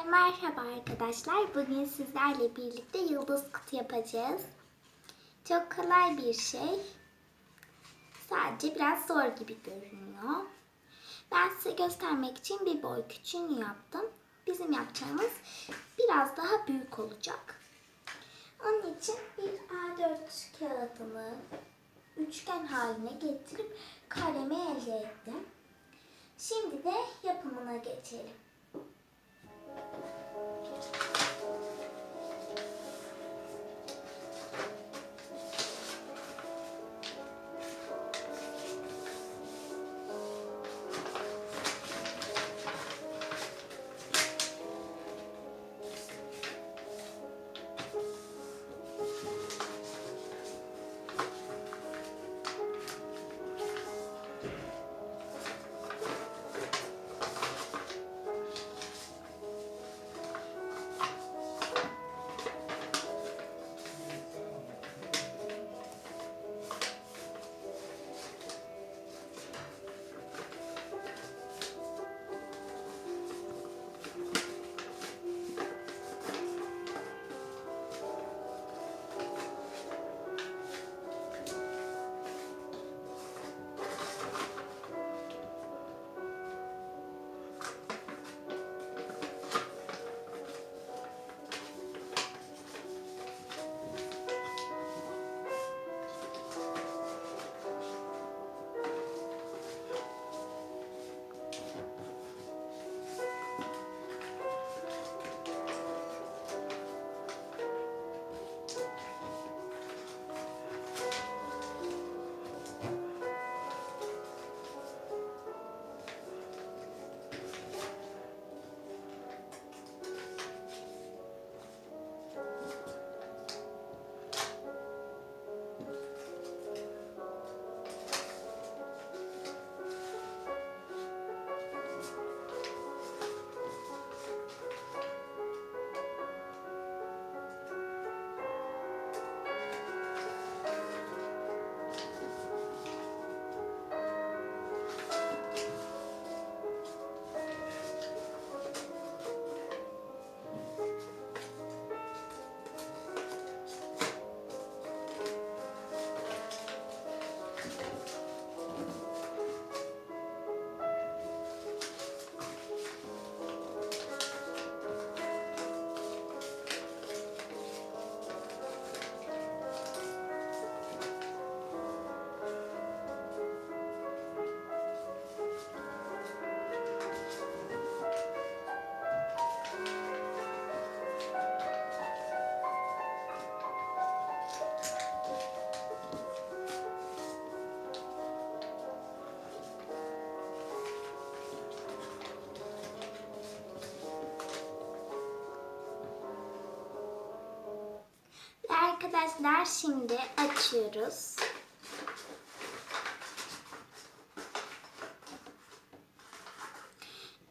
Hepinize merhaba arkadaşlar. Bugün sizlerle birlikte yıldız kutu yapacağız. Çok kolay bir şey. Sadece biraz zor gibi görünüyor. Ben size göstermek için bir boy küçüğünü yaptım. Bizim yapacağımız biraz daha büyük olacak. Onun için bir A4 kağıdını üçgen haline getirip karemi elde ettim. Şimdi de yapımına geçelim. Arkadaşlar şimdi açıyoruz.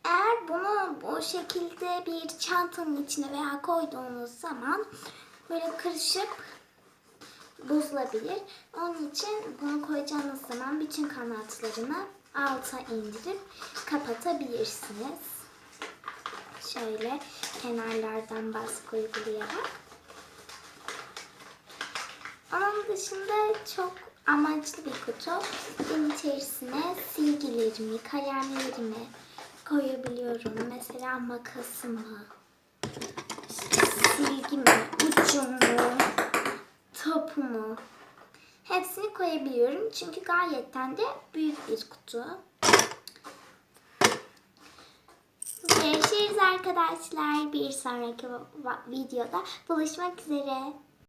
Eğer bunu bu şekilde bir çantanın içine veya koyduğunuz zaman böyle kırışıp bozulabilir. Onun için bunu koyacağınız zaman bütün kanatlarını alta indirip kapatabilirsiniz. Şöyle kenarlardan baskı uygulayarak. Onun dışında çok amaçlı bir kutu. Bunun içerisine silgilerimi, kalemlerimi koyabiliyorum. Mesela makasımı, silgimi, ucumu, topumu. Hepsini koyabiliyorum. Çünkü gayetten de büyük bir kutu. Görüşürüz arkadaşlar. Bir sonraki videoda buluşmak üzere.